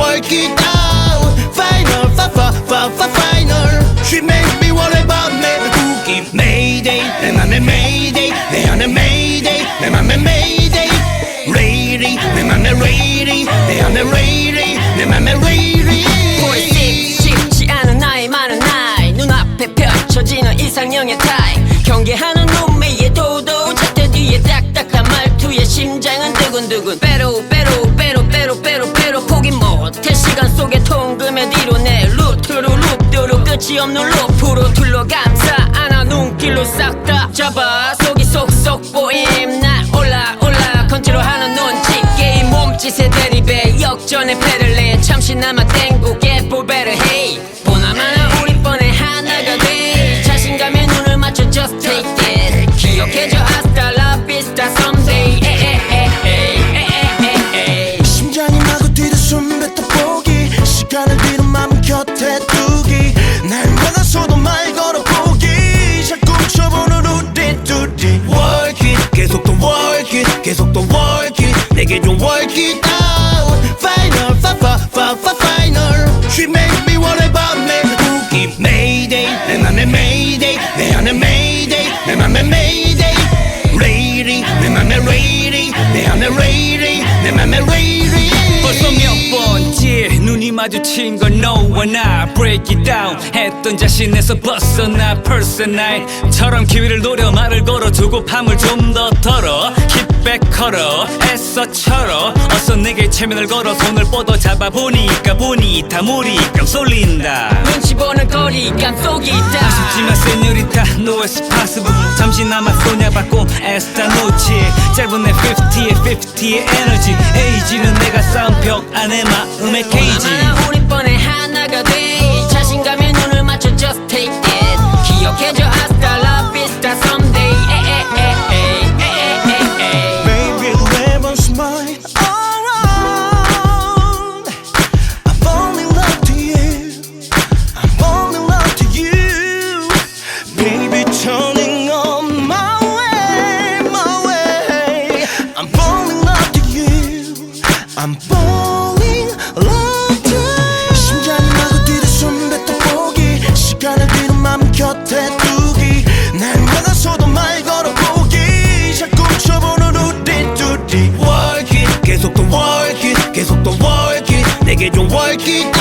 work it out Final, fa fa fa fa final She makes me worry about me cookie Mayday, 내 맘에 Mayday 내 안에 Mayday, 내 맘에 Mayday Lady, 내 맘에 Lady 내 안에 Lady, 내 맘에 Lady 보이지 쉽지 않은 나의 많은 나이 눈앞에 펼쳐지는 이상형의 타입 경계하는 놈매의 도도 잣대 뒤에 딱딱한 말투에 심장은 두근두근 빼로 빼 끝이 없는 루프로 둘러 감싸 안아 눈길로 싹 다 잡아. 속이 속속 보임. 날 올라 올라. 컨트롤 하는 눈치 게임. 몸짓에 대립해 역전의 패를 내. 잠시나마 땡구게 볼베를 해 보나마나 우리 뻔해 하나가 돼. 자신감에 눈을 맞춰 just take it. 기억해줘 work it out Final fa fa fa fa final She make me wanna 밤에 우기 Mayday 내 맘에 Mayday 내 안에 Mayday 내 맘에 Mayday Lady 내 맘에 Lady 내 안에 Lady 내 맘에 Lady 벌써 몇 번째 눈이 마주친 건 너와 나 break it down 했던 자신에서 벗어나 personal처럼 기회를 노려 말을 걸어두고 밤을 좀 더 털어 keep back 걸어 애써 철어 어서 내게 체면을 걸어 손을 뻗어 잡아보니까 보니 다 무리감 쏠린다. 눈치 보는 거리감 속이 있다. 아쉽지만 세뇨리타 no it's possible 잠시나마 소녀받고 애쓰다 놓지 짧은 내 50에 50의 에너지. 에이지는 내가 쌓은 벽 안에 마음의 케이지 I'm falling love to you. 심장이 나고 뒤로 숨 뱉어 보기. 시간을 뒤로 맘 곁에 두기. 날 막아서도 말 걸어보기. 자꾸 훔쳐보는 우리 둘이 Work it 계속 또 work it 계속 또 work it 내게 좀 work it